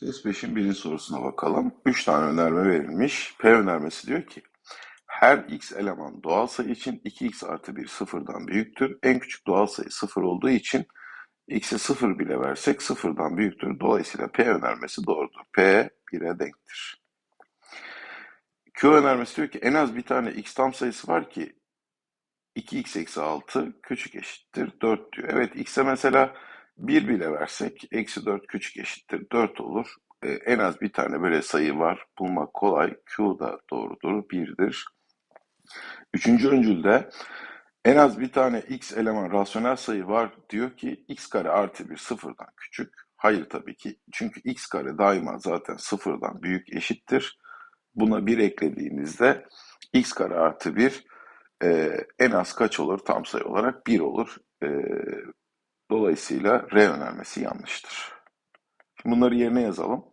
Test 5'in birinci sorusuna bakalım. 3 tane önerme verilmiş. P önermesi diyor ki her x eleman doğal sayı için 2x artı 1 sıfırdan büyüktür. En küçük doğal sayı sıfır olduğu için x'e sıfır bile versek sıfırdan büyüktür. Dolayısıyla P önermesi doğrudur. P 1'e denktir. Q önermesi diyor ki en az bir tane x tam sayısı var ki 2x eksi 6 küçük eşittir 4 diyor. Evet x'e mesela 1 bile versek eksi 4 küçük eşittir 4 olur. Ee, en az bir tane böyle sayı var. Bulmak kolay. Q da doğrudur. 1'dir. Üçüncü öncülde en az bir tane x eleman rasyonel sayı var diyor ki x kare artı 1 sıfırdan küçük. Hayır tabii ki. Çünkü x kare daima zaten sıfırdan büyük eşittir. Buna 1 eklediğinizde x kare artı 1 e, en az kaç olur tam sayı olarak? 1 olur. E, dolayısıyla R önermesi yanlıştır. Bunları yerine yazalım.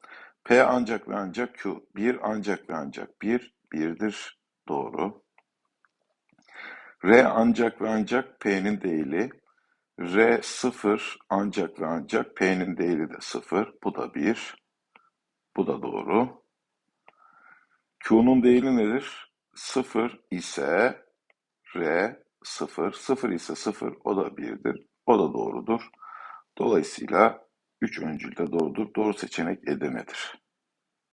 P ancak ve ancak Q. 1 ancak ve ancak 1. 1'dir. Doğru. R ancak ve ancak P'nin değili. R 0 ancak ve ancak P'nin değili de 0. Bu da 1. Bu da doğru. Q'nun değili nedir? 0 ise R 0. 0 ise 0 o da 1'dir. O da doğrudur. Dolayısıyla 3 öncül de doğrudur. Doğru seçenek Edirne'dir.